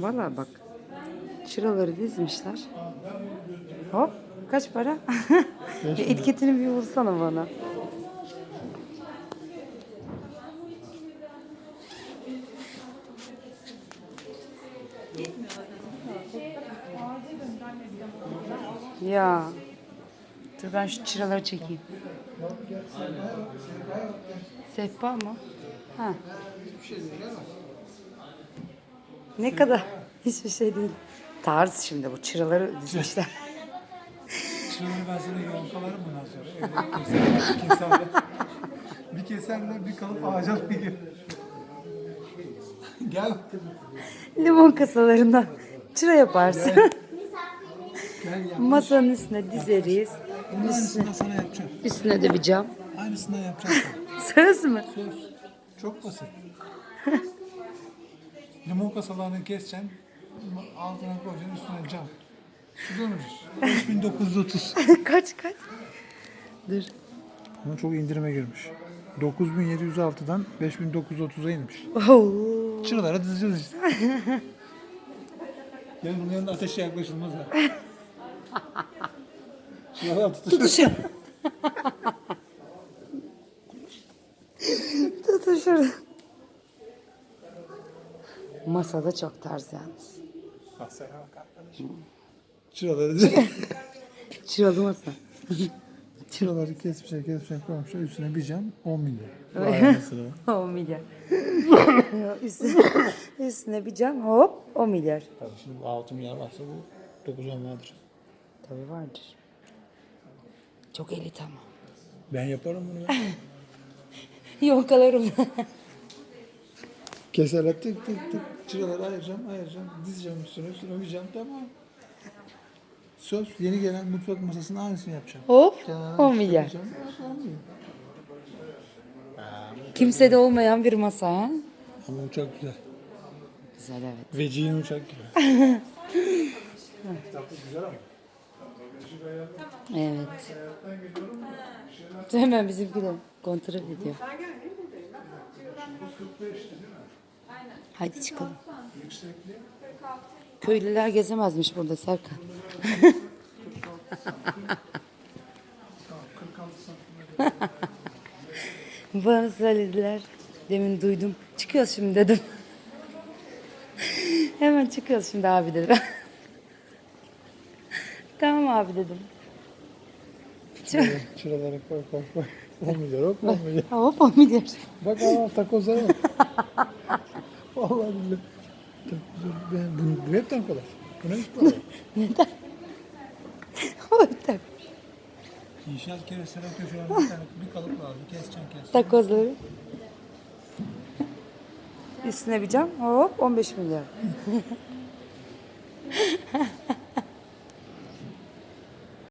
Valla bak. Çıraları dizmişler. Hop. Kaç para? Etiketini bir bulsana bana. Ya. Dur ben şu çıraları çekeyim. Sehpa mı? Ha. Ne kadar? Hiçbir şey değil. Tarz şimdi bu çıraları dizmişler. Şuraları ben sana yonkalarım bundan sonra. Evde bir keserle, bir. Bir kalıp ağaca bir Gel. Limon kasalarından çıra yaparsın. Gel ya. Masanın üstüne dizeriz. Bunun aynısından sana yapacağım. Üstüne de bir cam. Aynısından yapacağım sana. Söz mü? Söz. Çok basit. Limon kasalarını keseceksin. Altına koyacaksın üstüne cam. Sudan ucuz. 5930. kaç kaç? Dur. Ama çok indirime girmiş. 9706'dan 5930'a inmiş. Oo. Çıralara dizeceğiz işte. Gel bunun yanında ateşe yaklaşılmaz ha. Çıralar tutuşur. Tutuşur. Masada çok tarz yalnız. Masaya bak arkadaşım. Çıraları. Çıralı masa. Çıraları kesmişler kesmişler koymuşlar. Üstüne bir cam 10 milyon. Vay anasını. 10 milyar. üstüne, üstüne bir cam hop 10 milyar. Tabii şimdi 6 milyar varsa bu 9 10 vardır. Tabii vardır. Çok elit ama. Ben yaparım bunu ya. Yonkalarım. Keserler tık tık tık. Çıraları ayıracağım ayıracağım. Dizeceğim üstüne üstüne cam tamam. Söz yeni gelen mutfak masasının aynısını yapacağım. hop Kenarına 10 bir milyar. koyacağım, on milyar. Kimsede olmayan bir masa ha? Ama uçak güzel. Güzel evet. Vecihin uçak gibi. güzel ama. Evet. Hemen bizimki de kontrol ediyor. Haydi çıkalım. Köylüler gezemezmiş burada Serkan. Bana söylediler. Demin duydum. Çıkıyoruz şimdi dedim. Hemen çıkıyoruz şimdi abi dedim. tamam abi dedim. Çıraları koy koy koy. 10 milyar hop 10 milyar. Hop 10 milyar. Bak ama takozlara bak. Vallahi billahi. Takozlar, ben, bu, bu hepten kolay. Bu ne iş kolay? Ortak. İnşaat keresine köşelerine bir tane bir kalıp lazım. Keseceksin keseceksin. Takozları. Üstüne bir cam hop 15 milyar.